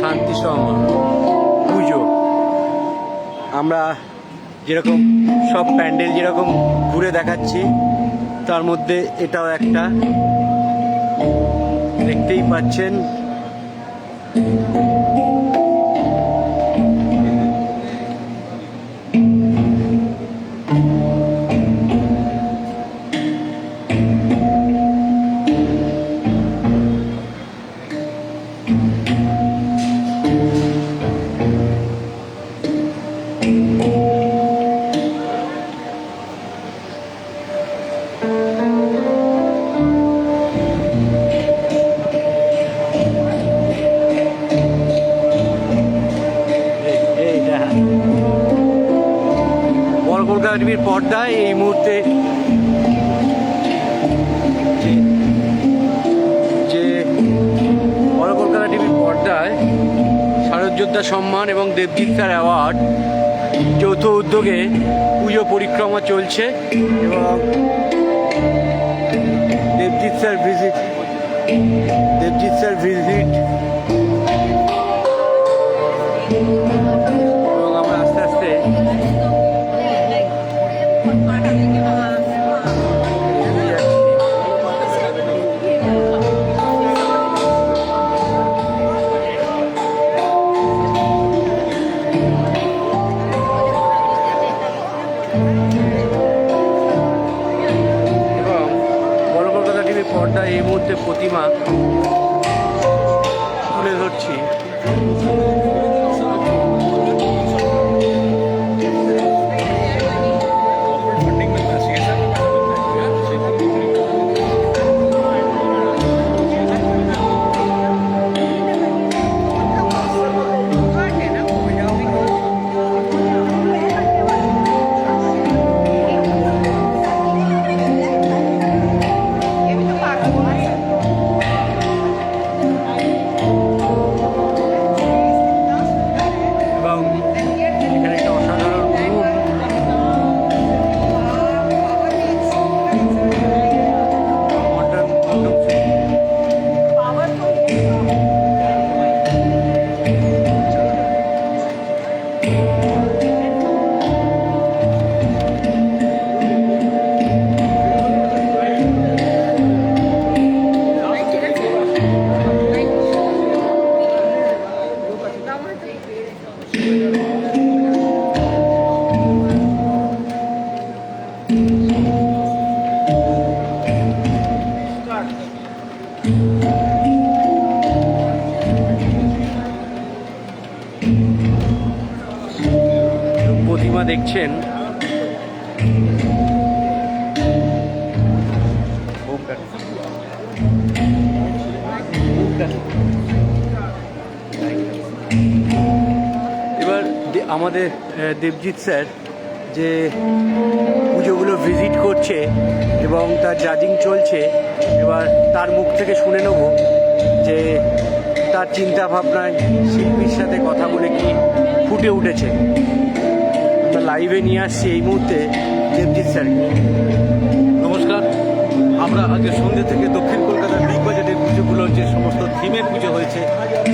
শান্তি সংঘ পুজো। আমরা যেরকম সব প্যান্ডেল যেরকম ঘুরে দেখাচ্ছি, তার মধ্যে এটাও একটা। দেখতেই পাচ্ছেন টিভির পর্দায় এই মুহূর্তে যে- যে বড় কলকাতা টিভির পর্দায় শারদযোদ্ধা সম্মান এবং দেবজিৎ স্যার অ্যাওয়ার্ড, যৌথ উদ্যোগে পুজো পরিক্রমা চলছে এবং Debjit sir visit Debjit sir visit পর্দায় এই মুহূর্তে প্রতিমা তুলে ধরছি। প্রতিমা দেখছেন? এবার আমাদের দেবজিৎ স্যার যে পুজোগুলো ভিজিট করছে এবং তার জাজিং চলছে, এবার তার মুখ থেকে শুনে নেব যে তার চিন্তা ভাবনায় শিল্পীর সাথে কথা বলে কি ফুটে উঠেছে। লাইভে নিয়ে আসছি এই মুহূর্তে দেবজিৎ স্যারকে নমস্কার। আমরা আজকে সন্ধ্যে থেকে দক্ষিণ কলকাতার বিগ বাজেটের পুজোগুলোর যে সমস্ত থিমের পুজো হয়েছে,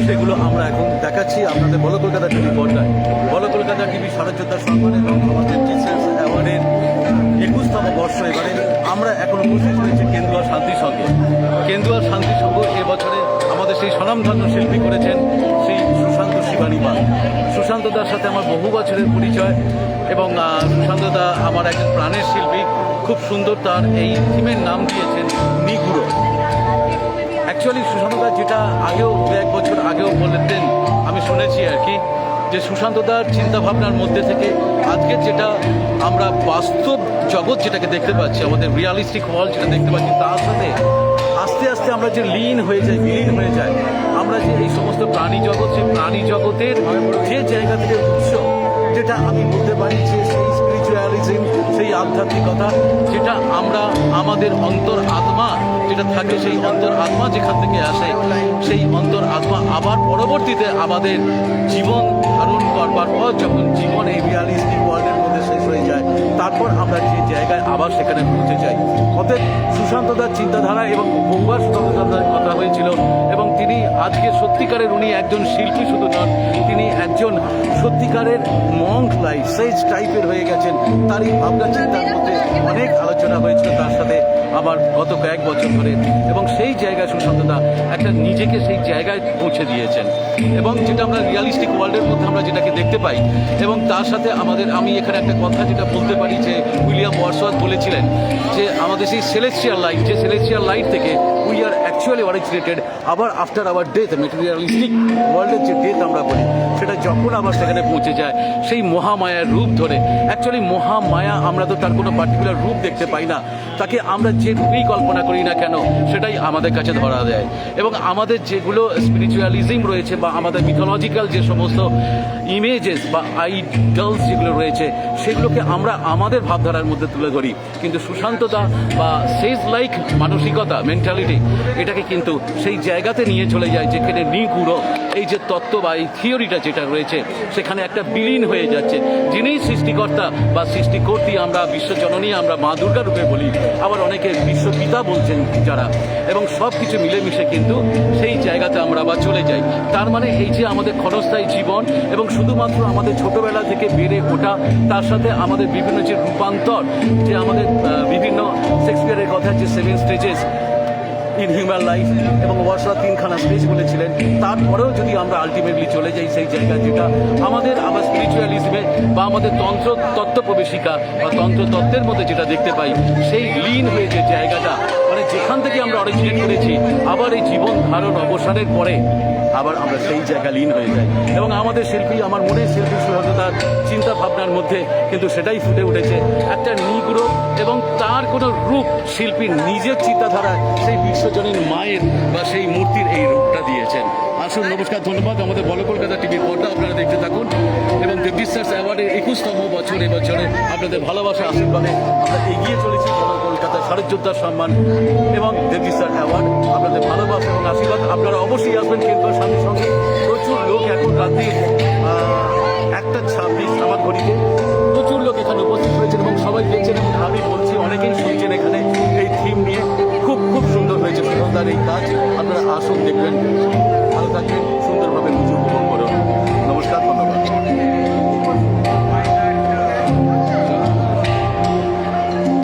সেগুলো আমরা এখন দেখাচ্ছি আপনাদের বড় কলকাতা টিভি পর্দায়। বড় কলকাতা টিভি সারজ্যোতা সম্মান এবং আমাদের টিচার্স অ্যাওয়ার্ডের একুশতম বর্ষ এবারে আমরা এখন উপস্থিত হয়েছি কেন্দুয়া শান্তি সঙ্গে কেন্দুয়া শান্তি সংঘ এবছরে আমাদের সেই স্বনামধন্য শিল্পী করেছেন, সেই সুশান্ত দার সাথে আমার বহু বছরের পরিচয় এবং সুশান্তদা আমার একজন প্রাণের শিল্পী। খুব সুন্দর তার এই থিমের নাম দিয়েছেন নিগুড়ো। অ্যাকচুয়ালি সুশান্তদা যেটা আগেও, দু এক বছর আগেও বলতেন, আমি শুনেছি আর কি, যে সুশান্তদার চিন্তাভাবনার মধ্যে থেকে আজকে যেটা আমরা বাস্তব জগৎ যেটাকে দেখতে পাচ্ছি, আমাদের রিয়ালিস্টিক ওয়ার্ল্ড যেটা দেখতে পাচ্ছি, তার সাথে আস্তে আস্তে আমরা যে লীন হয়ে যাই, বিলীন হয়ে যাই, আমরা যে এই সমস্ত প্রাণী জগৎ, সেই প্রাণী জগতের যে জায়গা থেকে উৎস, যেটা আমি বলতে পারি যে সেই স্পিরিচুয়ালিজম সেই আধ্যাত্মিকতা, যেটা আমরা আমাদের অন্তর আত্মা, যেটা থাকে সেই অন্তর আত্মা যেখান থেকে আসে, সেই অন্তর আত্মা আবার পরবর্তীতে আমাদের জীবন ধারণ করবার পর, যখন জীবন এই রিয়ালিস্টিক ওয়ার্ল্ডের হয়ে যায়। তারপর আমরা যে জায়গায় আবার সেখানে পৌঁছে যাই। অতএব সুশান্তদার চিন্তাধারা এবং বহুবার সুশান্তদার কথা হয়েছিল এবং তিনি আজকে সত্যিকারের উনি একজন শিল্পী শুধু নন, তিনি একজন সত্যিকারের মঙ্ক লাইফ সেজ টাইপের হয়ে গেছেন। তারই ভাবনা চিন্তার মধ্যে অনেক আলোচনা হয়েছিল তার সাথে। আমার গত কয়েক বছর ধরে এবং সেই জায়গায় সুশান্তদা একটা নিজেকে সেই জায়গায় পৌঁছে দিয়েছেন। এবং যেটা আমরা রিয়ালিস্টিক ওয়ার্ল্ডের মধ্যে আমরা যেটাকে দেখতে পাই, এবং তার সাথে আমাদের, আমি এখানে একটা কথা যেটা বলতে পারি যে উইলিয়াম ওয়ার্সওয়ার্থ বলেছিলেন যে আমাদের সেই সেলেসিয়াল লাইট যে সেলেসিয়াল লাইট থেকে উই আর অ্যাকচুয়ালি অরিজিনেটেড আবার আফটার আওয়ার ডেথ মেটেরিয়ালিস্টিক ওয়ার্ল্ডের যে ডেথ আমরা বলি সেটা যখন আবার সেখানে পৌঁছে যায়, সেই মহামায়ার রূপ ধরে। অ্যাকচুয়ালি মহামায়া আমরা তো তার কোনো পার্টিকুলার রূপ দেখতে পাই না। তাকে আমরা যে রূপেই কল্পনা করি না কেন, সেটাই আমাদের কাছে ধরা দেয়। এবং আমাদের যেগুলো স্পিরিচুয়ালিজম রয়েছে বা আমাদের মিথোলজিক্যাল যে সমস্ত ইমেজেস বা আইডলস যেগুলো রয়েছে, সেগুলোকে আমরা আমাদের ভাবধারার মধ্যে তুলে ধরি। কিন্তু সুশান্ততা বা সেজ লাইক মানসিকতা মেন্টালিটি এটাকে কিন্তু সেই জায়গাতে নিয়ে চলে যায় যেখানে নিগুড়ো, এই যে তত্ত্ব বা এই থিওরিটা যেটা রয়েছে, সেখানে একটা বিলীন হয়ে যাচ্ছে। যিনি সৃষ্টিকর্তা বা সৃষ্টিকর্তী আমরা বিশ্বজননী আমরা, মা দুর্গা রূপে বলি, আবার অনেকে বিশ্বপিতা বলছেন যারা, এবং সব কিছু মিলেমিশে কিন্তু সেই জায়গাতে আমরা আবার চলে যাই। তার মানে এই যে আমাদের ক্ষণস্থায়ী জীবন, এবং শুধুমাত্র আমাদের ছোটবেলা থেকে বেড়ে ওঠা, তার সাথে আমাদের বিভিন্ন যে রূপান্তর, যে আমাদের বিভিন্ন শেক্সপিয়ারের কথা যে seven stages in human life এবং ওয়াসরা তিনখানা স্টেজ বলেছিলেন। তারপরেও যদি আমরা আলটিমেটলি চলে যাই সেই জায়গা যেটা আমাদের আবার স্পিরিচুয়ালিজমে বা আমাদের তন্ত্র তত্ত্ব প্রবেশিকা বা তন্ত্র তত্ত্বের মধ্যে যেটা দেখতে পাই, সেই লীন হয়ে যে জায়গাটা যেখান থেকে আমরা অরিজিনেট করেছি, আবার এই জীবন ধারণ অবসানের পরে আবার আমরা সেই জায়গা লীন হয়ে যাই। এবং আমাদের শিল্পী, আমার মনে শিল্পী সুহৃদতার চিন্তা ভাবনার মধ্যে কিন্তু সেটাই ফুটে উঠেছে। একটা নিগুড়ো এবং তার কোনো রূপ শিল্পীর নিজের চিন্তাধারায় সেই বিশ্বজনীন মায়ের বা সেই মূর্তির এই রূপটা দিয়েছেন। আসুন, নমস্কার, ধন্যবাদ। আমাদের বল কলকাতা টিভির পর্দা, আপনারা দেখতে থাকুন। এবং দেববিশ্বাস অ্যাওয়ার্ডের একুশতম বছর বছরে আপনাদের ভালোবাসা আশীর্বাদে আমরা এগিয়ে চলেছি কলকাতা শারদ যোদ্ধার সম্মান এবং দেববিশ্বাস অ্যাওয়ার্ড। আপনাদের ভালোবাসা এবং আশীর্বাদ আপনারা অবশ্যই আসবেন কিন্তু সঙ্গে সঙ্গে প্রচুর লোক এখন রাত্রি একটা ছাব্বিশ আমার ঘড়িতে। প্রচুর লোক এখানে উপস্থিত হয়েছেন এবং সবাই দেখছেন এবং আমি বলছি, অনেকেই শুনছেন এখানে এই থিম নিয়ে। তার এই কাজ আপনারা আসুন দেখবেন। ভালো থাকবেন সুন্দরভাবে কিছু উপভোগ করুন। নমস্কার ধন্যবাদ।